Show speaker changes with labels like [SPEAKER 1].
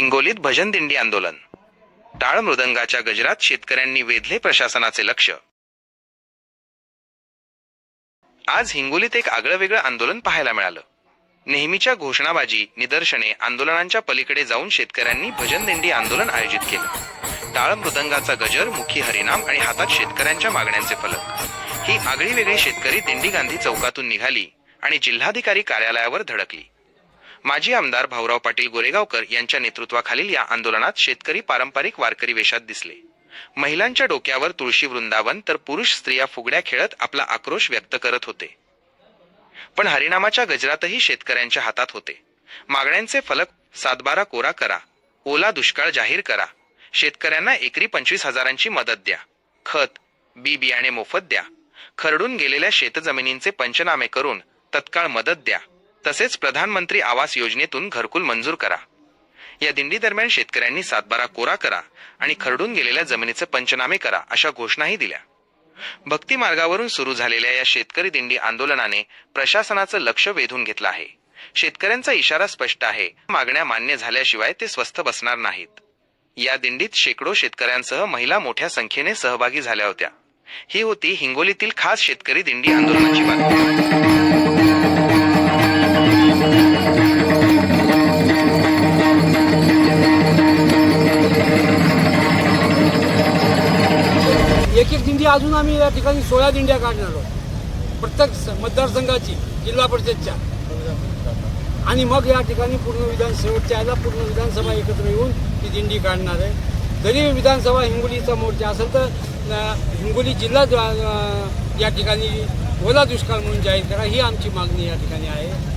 [SPEAKER 1] हिंगोलीत भजन दिंडी आंदोलन. टाळ मृदंगाच्या गजरात शेतकऱ्यांनी वेधले प्रशासनाचे लक्ष. आज हिंगोलीत एक आगळंवेगळं आंदोलन पाहायला मिळालं. नेहमीच्या घोषणाबाजी निदर्शने आंदोलनांच्या पलीकडे जाऊन शेतकऱ्यांनी भजन दिंडी आंदोलन आयोजित केलं. टाळ मृदंगाचा गजर मुखी हरिनाम आणि हातात शेतकऱ्यांच्या मागण्यांचे फलक. ही आगळी वेगळी शेतकरी दिंडी गांधी चौकातून निघाली आणि जिल्हाधिकारी कार्यालयावर धडकली. माजी आमदार भाऊराव पाटील गोरेगावकर यांच्या नेतृत्वाखालील या आंदोलनात शेतकरी पारंपरिक वारकरी वेशात दिसले. महिलांच्या डोक्यावर तुळशी वृंदावन तर पुरुष स्त्रिया फुगड्या खेळत आपला आक्रोश व्यक्त करत होते. पण हरिनामाच्या गजरातही शेतकऱ्यांच्या हातात होते. मागण्यांचे फलक सातबारा कोरा करा. ओला दुष्काळ जाहीर करा. शेतकऱ्यांना एकरी पंचवीस हजारांची मदत द्या. खत बी बियाणे मोफत द्या. खरडून गेलेल्या शेतजमिनींचे पंचनामे करून तत्काळ मदत द्या. तसेच प्रधानमंत्री आवास योजनेतून घरकुल मंजूर करा. या दिंडी दरम्यान शेतकऱ्यांनी सातबारा कोरा करा आणि खरडून गेलेल्या जमिनीचे पंचनामे करा अशा घोषणाही दिल्या. भक्ती मार्गावरून सुरू झालेल्या या शेतकरी दिंडी आंदोलनाने प्रशासनाचं लक्ष वेधून घेतलं आहे. शेतकऱ्यांचा इशारा स्पष्ट आहे. मागण्या मान्य झाल्याशिवाय ते स्वस्थ बसणार नाहीत. या दिंडीत शेकडो शेतकऱ्यांसह महिला मोठ्या संख्येने सहभागी झाल्या होत्या. ही होती हिंगोलीतील खास शेतकरी दिंडी आंदोलनाची बातमी.
[SPEAKER 2] एक एक दिंडी अजून आम्ही या ठिकाणी सोळा दिंड्या काढणार आहोत. प्रत्येक स- मतदारसंघाची जिल्हा परिषदच्या. आणि मग या ठिकाणी पूर्ण विधान शेवटच्या याला पूर्ण विधानसभा एकत्र येऊन ती दिंडी काढणार आहे. जरी विधानसभा हिंगोलीचा मोर्चा असेल तर हिंगोली जिल्हा या ठिकाणी ओला दुष्काळ म्हणून जाहीर करा ही आमची मागणी या ठिकाणी आहे.